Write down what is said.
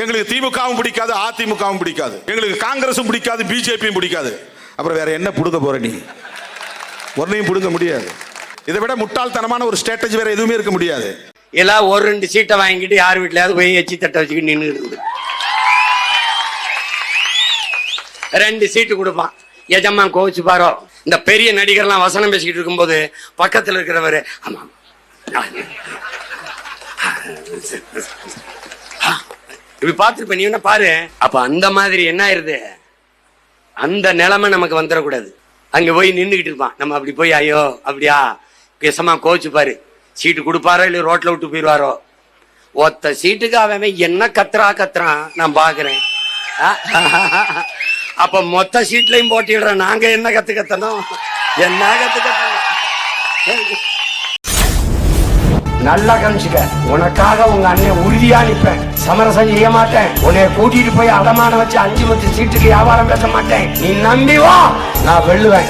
எங்களுக்கு திமுகவும் பிடிக்காது அதிமுகவும் பிடிக்காது. எங்களுக்கு காங்கிரஸும் பிடிக்காது பிஜேபியும் பிடிக்காது. அப்புறம் வேற என்ன பிடுங்க போற நீ? ஒன்னையும் புடுங்க முடியாது. இதை விட முட்டாள்தனமான ஒரு ஸ்ட்ராட்டஜி வேற எதுவுமே இருக்க முடியாது. எல்லாம் ஒரு ரெண்டு சீட்டை வாங்கிட்டு யார் வீட்லயாவது போய் எச்சி தட்டை வச்சுக்கிட்டு நின்று இருக்குது ரெண்டு சீட்டு கொடுப்பான். எஜம்மா கோவிச்சு பாரோ இந்த பெரிய நடிகர்லாம் வசனம் பேசிக்கிட்டு இருக்கும்போது பக்கத்தில் இருக்கிறவர் ஆமாம் இப்படி பார்த்துருப்ப நீ என்ன பாரு. அப்ப அந்த மாதிரி என்ன ஆயிருது? அந்த நிலைமை நமக்கு வந்துடக்கூடாது. அங்க போய் நின்றுகிட்டு இருப்பான். நம்ம அப்படி போய் ஐயோ அப்படியா? பேசமா கோச்சு பாரு. சீட்டு கொடுப்பாரோ இல்லை ரோட்ல விட்டு போயிடுவாரோ ஒத்த சீட்டுக்கு அவன் என்ன கத்துறா கத்துறான் நான் பாக்குறேன். அப்ப மொத்த சீட்லயும் போட்டிடுறேன் நாங்க என்ன கத்து கத்தணும் என்ன கத்து கத்தணும் நல்லா கவனிச்சுக்க. உனக்காக உங்க அண்ணன் உறுதியா நிப்பேன். சமரசம் செய்ய மாட்டேன். உன்னை கூட்டிட்டு போய் அடமான வச்சு அஞ்சு பத்து சீட்டுக்கு வியாபாரம் பேச மாட்டேன். நீ நம்பி வா. நான் வெல்லுவேன்.